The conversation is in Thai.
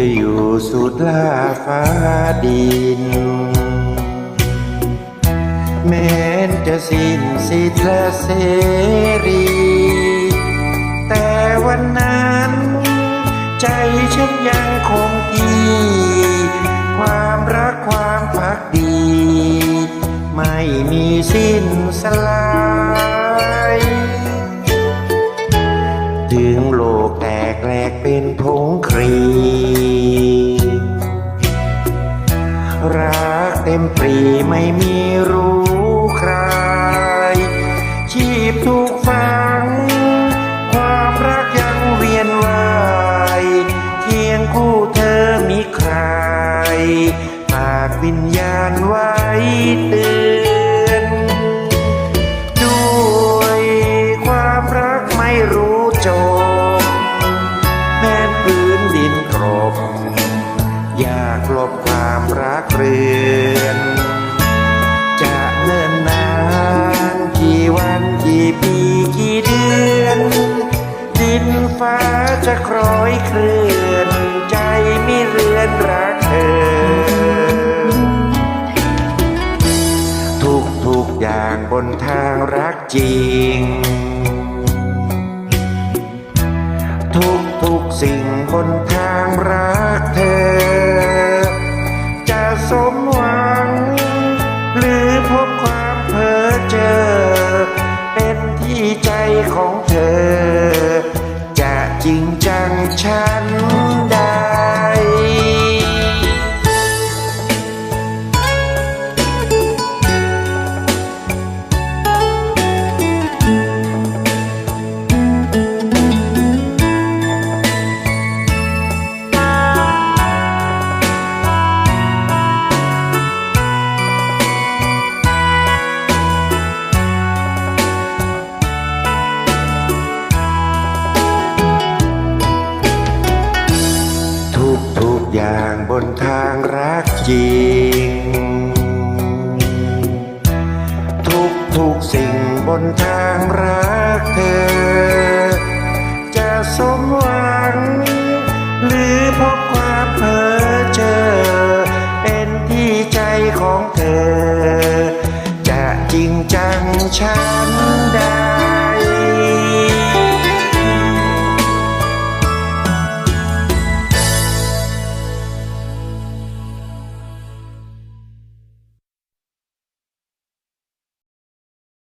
จะอยู่สุดลาฟ้าดิน แม้นจะสิ้นสิทธิ์และเสรี แต่วันนั้น ใจฉันยังคงที่ความรักความพักดี ไม่มีสิ้นสลาย ไม่มีรู้ใคร ชีพถูกฝัง ความรักยังเวียนว่ายเคียงคู่เธอมีใครฝากวิญญาณไว้เตือนด้วยความรักไม่รู้จบแม้นพื้นดินกรบอยากลบความรักเรือ ฟ้าจะคล้อยเคลื่อนใจไม่เรือนรักเธอ ทุกทุกอย่างบนทางรักจริง ทุกทุกสิ่งบนทางรักเธอ จะสมหวัง หรือพบความเพ้อเจอ เป็นที่ใจของเธอ จั อย่างบนทางรักจริง ทุกทุกสิ่งบนทางรักเธอ จะสมหวัง หรือพบความเพ้อเจอ เป็นที่ใจของเธอ จะจริงจังฉัน